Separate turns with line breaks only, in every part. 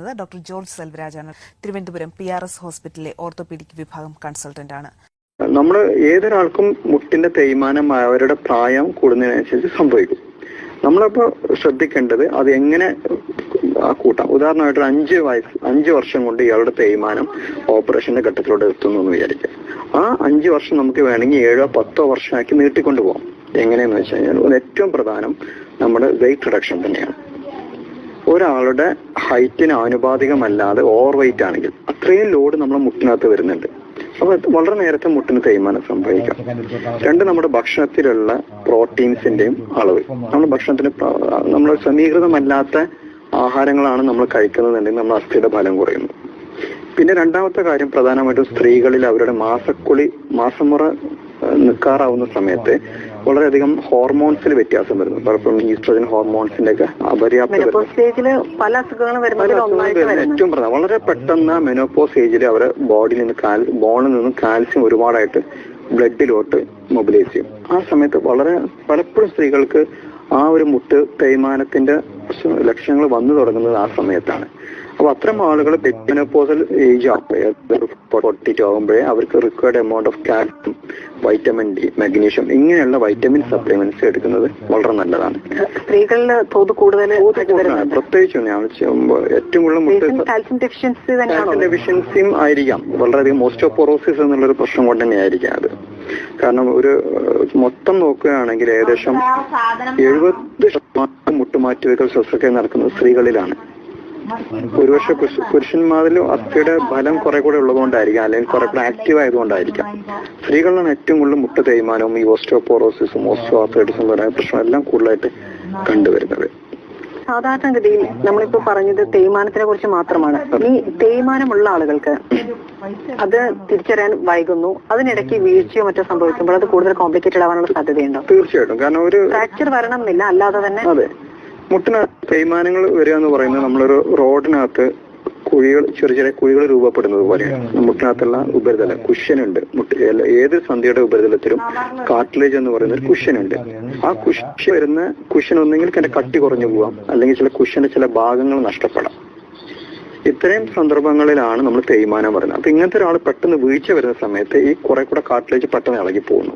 Doctor George സെൽവരാജാണ് Thiruvananthapuram P R S ഹോസ്പിറ്റലിലെ orthopaedic വിഭാഗം കൺസൾട്ടന്റ് ആണ്.
നമ്മൾ ഏതൊരാൾക്കും മുട്ടിന്റെ തേയ്മാനം അവരുടെ പ്രായം കൂടുന്നതിനനുസരിച്ച് സംഭവിക്കും. നമ്മളപ്പോ ശ്രദ്ധിക്കേണ്ടത് അത് എങ്ങനെ കൂട്ടാം. ഉദാഹരണമായിട്ട് അഞ്ച് വയസ്സ് അഞ്ച് വർഷം കൊണ്ട് ഇയാളുടെ തേയ്മാനം ഓപ്പറേഷന്റെ ഘട്ടത്തിലൂടെ എത്തുന്നു എന്ന് വിചാരിക്കാം ആ അഞ്ച് വർഷം നമുക്ക് വേണമെങ്കിൽ ഏഴോ പത്തോ വർഷമാക്കി നീട്ടിക്കൊണ്ടു പോകാം എങ്ങനെയെന്ന് വെച്ച് കഴിഞ്ഞാൽ ഏറ്റവും പ്രധാനം നമ്മുടെ വെയിറ്റ് റിഡക്ഷൻ തന്നെയാണ്. ഒരാളുടെ ഹൈറ്റിന് ആനുപാതികമല്ലാതെ ഓവർ വെയിറ്റ് ആണെങ്കിൽ അത്രയും ലോഡ് നമ്മുടെ മുട്ടിനകത്ത് വരുന്നുണ്ട്. അപ്പൊ വളരെ നേരത്തെ മുട്ടിന് തേയ്മാനം സംഭവിക്കാം. രണ്ട് നമ്മുടെ ഭക്ഷണത്തിലുള്ള പ്രോട്ടീൻസിന്റെയും അളവ്. നമ്മുടെ ഭക്ഷണത്തിന് നമ്മൾ സമീകൃതമല്ലാത്ത ആഹാരങ്ങളാണ് നമ്മൾ കഴിക്കുന്നതെന്നുണ്ടെങ്കിൽ നമ്മൾ അസ്ഥിയുടെ ഫലം കുറയുന്നു. പിന്നെ രണ്ടാമത്തെ കാര്യം പ്രധാനമായിട്ടും സ്ത്രീകളിൽ അവരുടെ മാസക്കുളി മാസമുറ നിൽക്കാറാവുന്ന സമയത്ത് വളരെയധികം ഹോർമോൺസിൽ വ്യത്യാസം വരുന്നു. പലപ്പോഴും ഈസ്ട്രജൻ ഹോർമോൺസിന്റെ ഒക്കെ അപര്യാപ്തത
പല അസുഖങ്ങളും
ഏറ്റവും പ്രധാനം വളരെ പെട്ടെന്ന് മെനോപോസ് ഏജിൽ അവരെ ബോഡിയിൽ നിന്ന് കാൽ ബോണിൽ നിന്ന് കാൽസ്യം ഒരുപാടായിട്ട് ബ്ലഡിലോട്ട് മൊബിലൈസ് ചെയ്യും. ആ സമയത്ത് വളരെ പലപ്പോഴും സ്ത്രീകൾക്ക് ആ ഒരു മുട്ട് തേയ്മാനത്തിന്റെ ലക്ഷണങ്ങൾ വന്നു തുടങ്ങുന്നത് ആ സമയത്താണ്. അപ്പൊ അത്തരം ആളുകൾ മെനോപോസൽ ഏജ് പൊട്ടി ആകുമ്പോഴേ അവർക്ക് required amount of calcium vitamin D magnesium ഇങ്ങനെയുള്ള വൈറ്റമിൻ സപ്ലിമെന്റ്സ് എടുക്കുന്നത് വളരെ നല്ലതാണ്.
സ്ത്രീകളിൽ തോത് കൂടുതൽ
പ്രത്യേകിച്ചും ഞാൻ ഏറ്റവും കൂടുതൽ
കാൽസ്യം
ഡെഫിഷ്യൻസിയും ആയിരിക്കാം. വളരെയധികം ഓസ്റ്റോപോറോസിസ് എന്നുള്ളൊരു പ്രശ്നം കൊണ്ട് തന്നെ ആയിരിക്കാം അത്. കാരണം ഒരു മൊത്തം നോക്കുകയാണെങ്കിൽ ഏകദേശം എഴുപത് ശതമാനം മുട്ടുമാറ്റിവെക്കൽ ശസ്ത്രക്രിയ നടക്കുന്നത് സ്ത്രീകളിലാണ്. പുരുഷ- പുരുഷന്മാരിലും അസ്ഥിയുടെ ബലം കുറെ കൂടെ ഉള്ളതുകൊണ്ടായിരിക്കാം അല്ലെങ്കിൽ കുറെ കൂടെ ആക്റ്റീവ് ആയതുകൊണ്ടായിരിക്കാം. സ്ത്രീകളിലാണ് ഏറ്റവും കൂടുതൽ മുട്ട തേയ്മാനവും ഈ ഓസ്റ്റോപോറോസിസും ഓസ്റ്റോ ആർത്രൈറ്റിസും പറയുന്ന പ്രശ്നം എല്ലാം കൂടുതലായിട്ട് കണ്ടുവരുന്നത്.
സാധാരണഗതിയിൽ നമ്മളിപ്പോ പറഞ്ഞത് തേയ്മാനത്തിനെ കുറിച്ച് മാത്രമാണ്. ഈ തേയ്മാനമുള്ള ആളുകൾക്ക് അത് തിരിച്ചറിയാൻ വൈകുന്നു. അതിനിടയ്ക്ക് വീഴ്ചയോ മറ്റോ സംഭവിക്കുമ്പോൾ അത് കൂടുതൽ കോംപ്ലിക്കേറ്റഡ് ആവാനുള്ള സാധ്യതയുണ്ടോ?
തീർച്ചയായിട്ടും. കാരണം ഒരു
ഫ്രാക്ചർ വരണം എന്നില്ല അല്ലാതെ തന്നെ
മുട്ടിനകത്ത് തേയ്മാനങ്ങൾ വരിക എന്ന് പറയുന്നത് നമ്മളൊരു റോഡിനകത്ത് കുഴികൾ ചെറിയ ചെറിയ കുഴികൾ രൂപപ്പെടുന്നത് പോലെയാണ്. മുട്ടിനകത്തുള്ള ഉപരിതലം കുഷ്യൻ ഉണ്ട് മുട്ട് ഏത് സന്ധിയുടെ ഉപരിതലത്തിലും കാർട്ടിലേജ് എന്ന് പറയുന്ന ഒരു കുഷ്യൻ ഉണ്ട് ആ കുഷ്യ വരുന്ന കുഷ്യൻ ഒന്നെങ്കിൽ എന്റെ കട്ടി കുറഞ്ഞു പോവാം അല്ലെങ്കിൽ ചില കുഷ്യന്റെ ചില ഭാഗങ്ങൾ നഷ്ടപ്പെടാം. ഇത്രയും സന്ദർഭങ്ങളിലാണ് നമ്മൾ തേയ്മാനം പറയുന്നത് അപ്പൊ ഇങ്ങനത്തെ ഒരാൾ പെട്ടെന്ന് വീഴ്ച വരുന്ന സമയത്ത് ഈ കുറെ കൂടെ കാർട്ടിലേജ് പെട്ടെന്ന് ഇളകി പോകുന്നു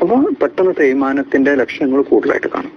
അപ്പൊ പെട്ടെന്ന് തേയ്മാനത്തിന്റെ ലക്ഷണങ്ങൾ കൂടുതലായിട്ട് കാണും.